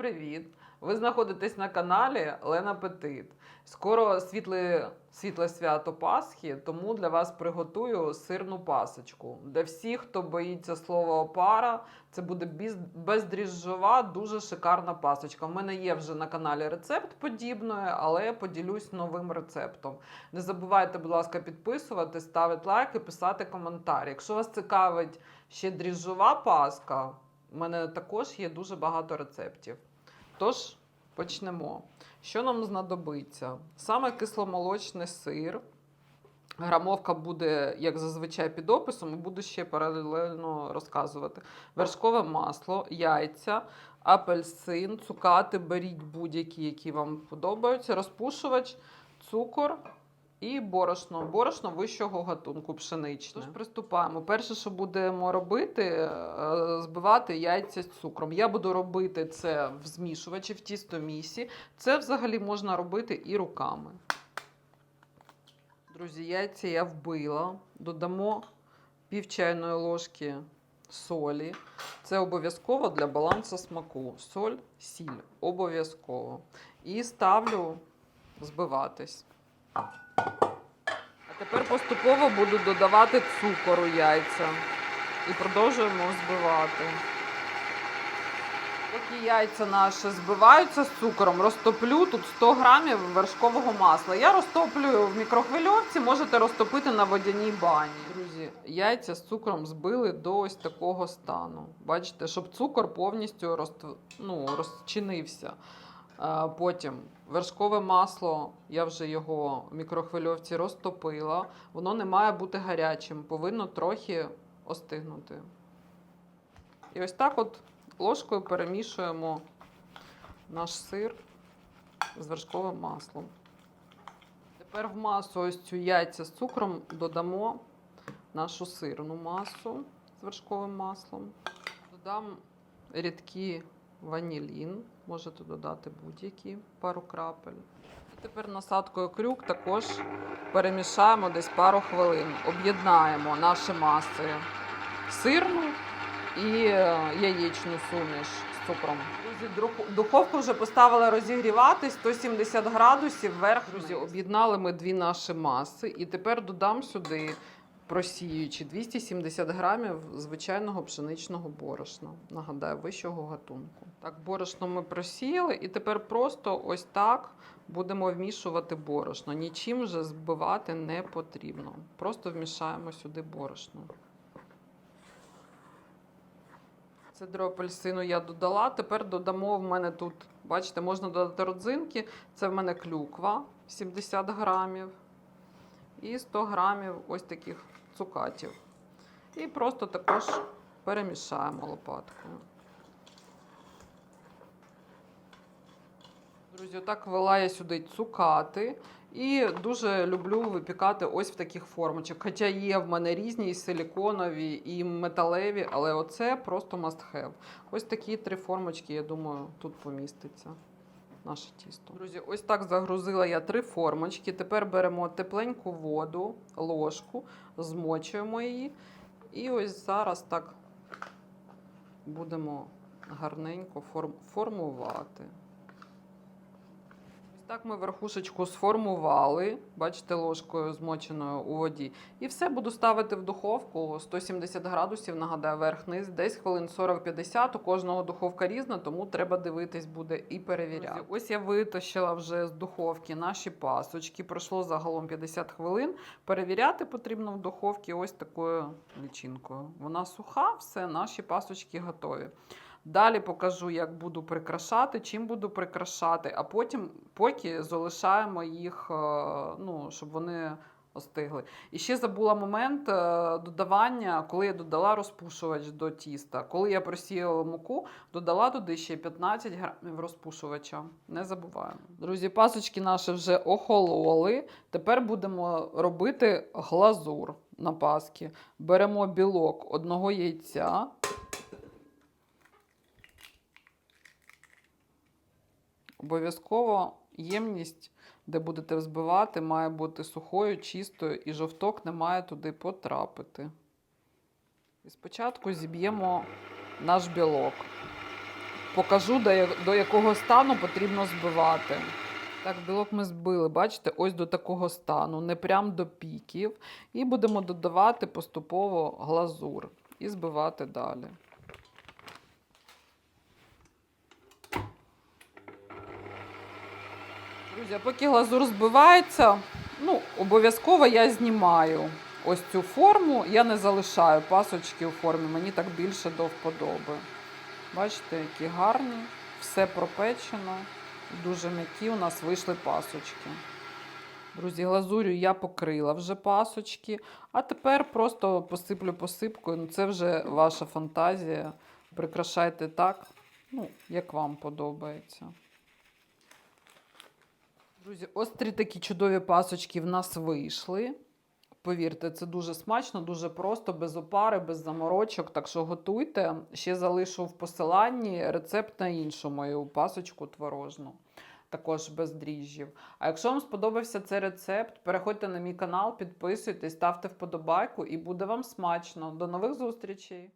привіт! Ви знаходитесь на каналі Лена Петит. Скоро світле, світле свято Пасхи, тому для вас приготую сирну пасочку. Для всіх, хто боїться слова опара, це буде біз- бездріжджова, дуже шикарна пасочка. У мене є вже на каналі рецепт подібної, але поділюсь новим рецептом. Не забувайте, будь ласка, підписувати, ставити лайки, писати коментарі. Якщо вас цікавить ще дріжджова паска, у мене також є дуже багато рецептів. Тож почнемо. Що нам знадобиться? Саме кисломолочний сир. Грамовка буде, як зазвичай, під описом, і буду ще паралельно розказувати. Вершкове масло, яйця, апельсин, цукати, беріть будь-які, які вам подобаються, розпушувач, цукор і борошно. Борошно вищого гатунку пшеничне. Тож приступаємо. Перше, що будемо робити, е, збивати яйця з цукром. Я буду робити це в змішувачі, в тістомісі. Це взагалі можна робити і руками. Друзі, яйця я вбила. Додамо пів чайної ложки солі. Це обов'язково для балансу смаку. Соль, сіль. Обов'язково. І ставлю збиватись. А тепер поступово буду додавати цукор у яйця. І продовжуємо збивати. Поки яйця наші збиваються з цукором, розтоплю тут 100 грамів вершкового масла. Я розтоплюю в мікрохвильовці, можете розтопити на водяній бані. Друзі, яйця з цукром збили до ось такого стану. Бачите, щоб цукор повністю роз... ну, розчинився. Потім вершкове масло, я вже його в мікрохвильовці розтопила. Воно не має бути гарячим, повинно трохи остигнути. І ось так от ложкою перемішуємо наш сир з вершковим маслом. Тепер в масу ось цю яйця з цукром додамо нашу сирну масу з вершковим маслом. Додам рідкі ванілін, можете додати будь-які пару крапель. І тепер насадкою крюк також перемішаємо десь пару хвилин. Об'єднаємо наші маси сирну і е, яєчну суміш з цукром. Друзі, духовку вже поставили розігрівати 170 градусів вверх. Друзі, об'єднали ми дві наші маси, і тепер додам сюди. Просіюючи 270 грамів звичайного пшеничного борошна. Нагадаю, вищого гатунку. Так, борошно ми просіяли, і тепер просто ось так будемо вмішувати борошно. Нічим вже збивати не потрібно. Просто вмішаємо сюди борошно. Цедру апельсину я додала. Тепер додамо в мене тут, бачите, можна додати родзинки. Це в мене клюква 70 грамів. І 100 грамів ось таких цукатів. І просто також перемішаємо лопаткою. Друзі, отак вела я сюди цукати. І дуже люблю випікати ось в таких формочках. Хоча є в мене різні і силіконові, і металеві, але оце просто must have. Ось такі три формочки, я думаю, тут поміститься наше тісто. Друзі, ось так загрузила я три формочки. Тепер беремо тепленьку воду, ложку, змочуємо її. І ось зараз так будемо гарненько форм- формувати. Так ми верхушечку сформували, бачите, ложкою змоченою у воді. І все буду ставити в духовку 170 градусів, нагадаю, верх-низ, десь хвилин 40-50. У кожного духовка різна, тому треба дивитись буде і перевіряти. Ось я витащила вже з духовки наші пасочки. Пройшло загалом 50 хвилин. Перевіряти потрібно в духовці ось такою лічинкою. Вона суха, все, наші пасочки готові. Далі покажу, як буду прикрашати, чим буду прикрашати, а потім поки залишаємо їх, е, ну, щоб вони остигли. І ще забула момент е, додавання, коли я додала розпушувач до тіста. Коли я просіяла муку, додала туди ще 15 грамів розпушувача. Не забуваємо. Друзі, пасочки наші вже охололи. Тепер будемо робити глазур на паски. Беремо білок одного яйця. Обов'язково ємність, де будете взбивати, має бути сухою, чистою, і жовток не має туди потрапити. І спочатку зіб'ємо наш білок. покажу, до, якого стану потрібно збивати. Так, білок ми збили, бачите, ось до такого стану, не прям до піків. І будемо додавати поступово глазур і збивати далі. Друзі, поки глазур збивається, ну, обов'язково я знімаю ось цю форму. Я не залишаю пасочки у формі, мені так більше до вподоби. Бачите, які гарні, все пропечено, дуже м'які у нас вийшли пасочки. Друзі, глазурю я покрила вже пасочки, а тепер просто посиплю посипкою. Ну, це вже ваша фантазія. Прикрашайте так, ну, як вам подобається. Друзі, ось три такі чудові пасочки в нас вийшли. Повірте, це дуже смачно, дуже просто, без опари, без заморочок. Так що готуйте. Ще залишу в посиланні рецепт на іншу мою пасочку творожну. Також без дріжджів. А якщо вам сподобався цей рецепт, переходьте на мій канал, підписуйтесь, ставте вподобайку і буде вам смачно. До нових зустрічей!